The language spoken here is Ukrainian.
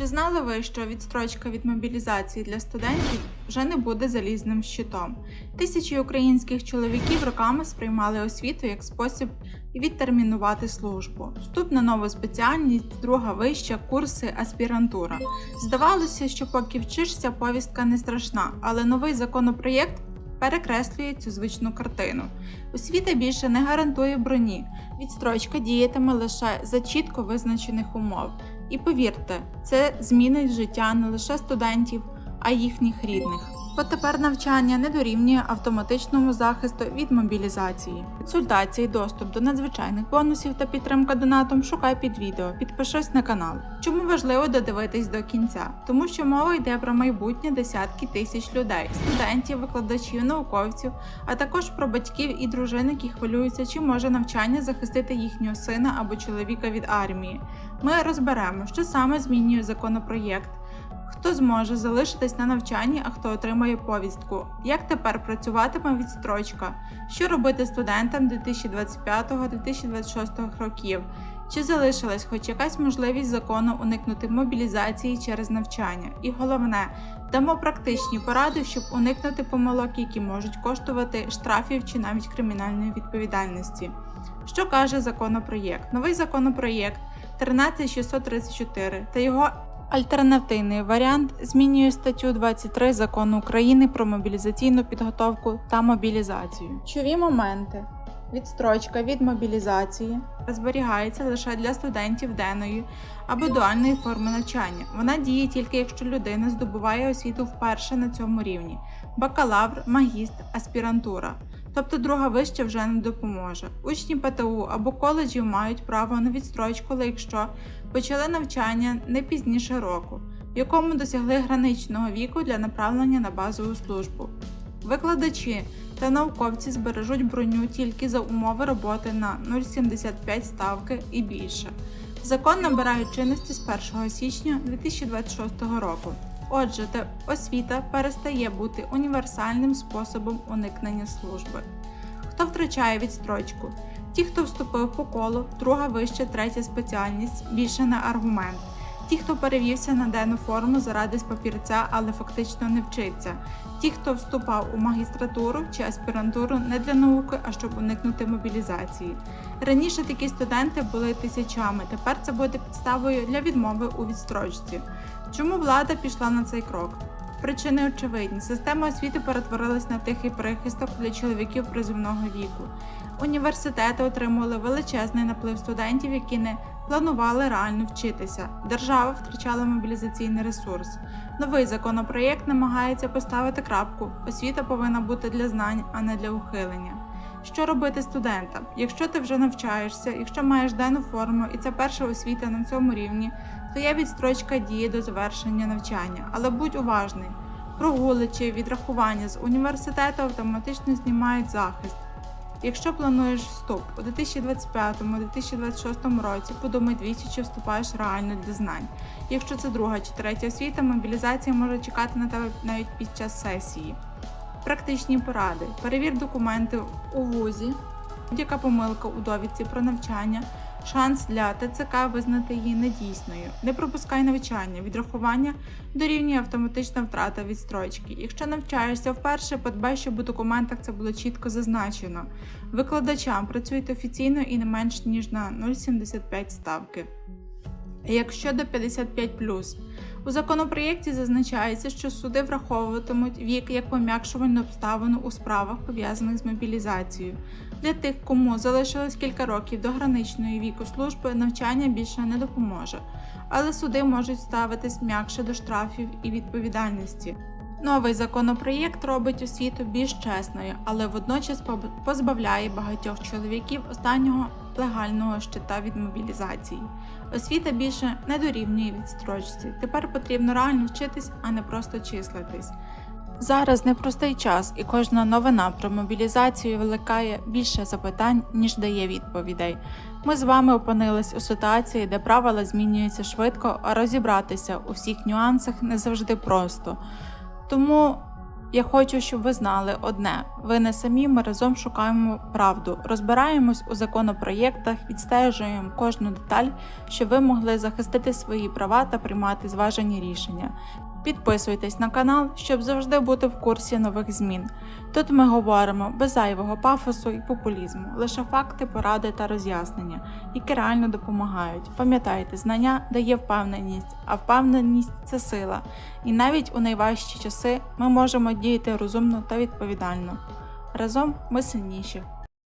Чи знали ви, що відстрочка від мобілізації для студентів вже не буде залізним щитом? Тисячі українських чоловіків роками сприймали освіту як спосіб відтермінувати службу. Вступ на нову спеціальність, друга вища, курси, аспірантура. Здавалося, що поки вчишся, повістка не страшна, але новий законопроєкт перекреслює цю звичну картину. Освіта більше не гарантує броні. Відстрочка діятиме лише за чітко визначених умов. І повірте, це змінить життя не лише студентів, а їхніх рідних. Бо тепер навчання не дорівнює автоматичному захисту від мобілізації. Консультації, доступ до надзвичайних бонусів та підтримка донатом шукай під відео, підпишись на канал. Чому важливо додивитись до кінця? Тому що мова йде про майбутнє десятки тисяч людей, студентів, викладачів, науковців, а також про батьків і дружин, які хвилюються, чи може навчання захистити їхнього сина або чоловіка від армії. Ми розберемо, що саме змінює законопроєкт. Хто зможе залишитись на навчанні, а хто отримає повістку? Як тепер працюватиме відстрочка? Що робити студентам 2025-2026 років? Чи залишилась хоч якась можливість закону уникнути мобілізації через навчання? І головне, дамо практичні поради, щоб уникнути помилок, які можуть коштувати штрафів чи навіть кримінальної відповідальності. Що каже законопроєкт? Новий законопроєкт 13634 та його Альтернативний варіант змінює статтю 23 закону України про мобілізаційну підготовку та мобілізацію. Ключові моменти. Відстрочка від мобілізації зберігається лише для студентів денної або дуальної форми навчання. Вона діє тільки якщо людина здобуває освіту вперше на цьому рівні: бакалавр, магістр, аспірантура. Тобто друга вища вже не допоможе. Учні ПТУ або коледжів мають право на відстрочку, якщо почали навчання не пізніше року, в якому досягли граничного віку для направлення на базову службу. Викладачі та науковці збережуть броню тільки за умови роботи на 0,75 ставки і більше. Закон набирає чинності з 1 січня 2026 року. Отже, та освіта перестає бути універсальним способом уникнення служби. Хто втрачає відстрочку? Ті, хто вступив по колу, друга вища, третя спеціальність більше не аргумент. Ті, хто перевівся на денну форму заради папірця, але фактично не вчиться. Ті, хто вступав у магістратуру чи аспірантуру не для науки, а щоб уникнути мобілізації. Раніше такі студенти були тисячами, тепер це буде підставою для відмови у відстрочці. Чому влада пішла на цей крок? Причини очевидні. Система освіти перетворилась на тихий прихисток для чоловіків призовного віку. Університети отримували величезний наплив студентів, які не планували реально вчитися. Держава втрачала мобілізаційний ресурс. Новий законопроєкт намагається поставити крапку. Освіта повинна бути для знань, а не для ухилення. Що робити студентам? Якщо ти вже навчаєшся, якщо маєш денну форму і це перша освіта на цьому рівні, твоя відстрочка діє до завершення навчання, але будь уважний. Прогули чи відрахування з університету автоматично знімають захист. Якщо плануєш вступ у 2025-2026 році, подумай двічі, чи вступаєш реально для знань. Якщо це друга чи третя освіта, мобілізація може чекати на тебе навіть під час сесії. Практичні поради. Перевір документи у вузі, будь-яка помилка у довідці про навчання, шанс для ТЦК визнати її недійсною. Не пропускай навчання, відрахування дорівнює автоматична втрата відстрочки. Якщо навчаєшся вперше, подбай, щоб у документах це було чітко зазначено. Викладачам працюйте офіційно і не менш ніж на 0,75 ставки. Якщо до 55+, у законопроєкті зазначається, що суди враховуватимуть вік як пом'якшувальну обставину у справах, пов'язаних з мобілізацією. Для тих, кому залишилось кілька років до граничної віку служби, навчання більше не допоможе, але суди можуть ставитись м'якше до штрафів і відповідальності. Новий законопроєкт робить освіту більш чесною, але водночас позбавляє багатьох чоловіків останнього легального щита від мобілізації. Освіта більше не дорівнює відстрочці. Тепер потрібно реально вчитись, а не просто числитись. Зараз непростий час, і кожна новина про мобілізацію викликає більше запитань, ніж дає відповідей. Ми з вами опинились у ситуації, де правила змінюються швидко, а розібратися у всіх нюансах не завжди просто. Тому Я хочу, щоб ви знали одне: ви не самі, ми разом шукаємо правду, розбираємось у законопроєктах, відстежуємо кожну деталь, щоб ви могли захистити свої права та приймати зважені рішення. Підписуйтесь на канал, щоб завжди бути в курсі нових змін. Тут ми говоримо без зайвого пафосу і популізму, лише факти, поради та роз'яснення, які реально допомагають. Пам'ятайте, знання дає впевненість, а впевненість це сила. І навіть у найважчі часи ми можемо діяти розумно та відповідально. Разом ми сильніші.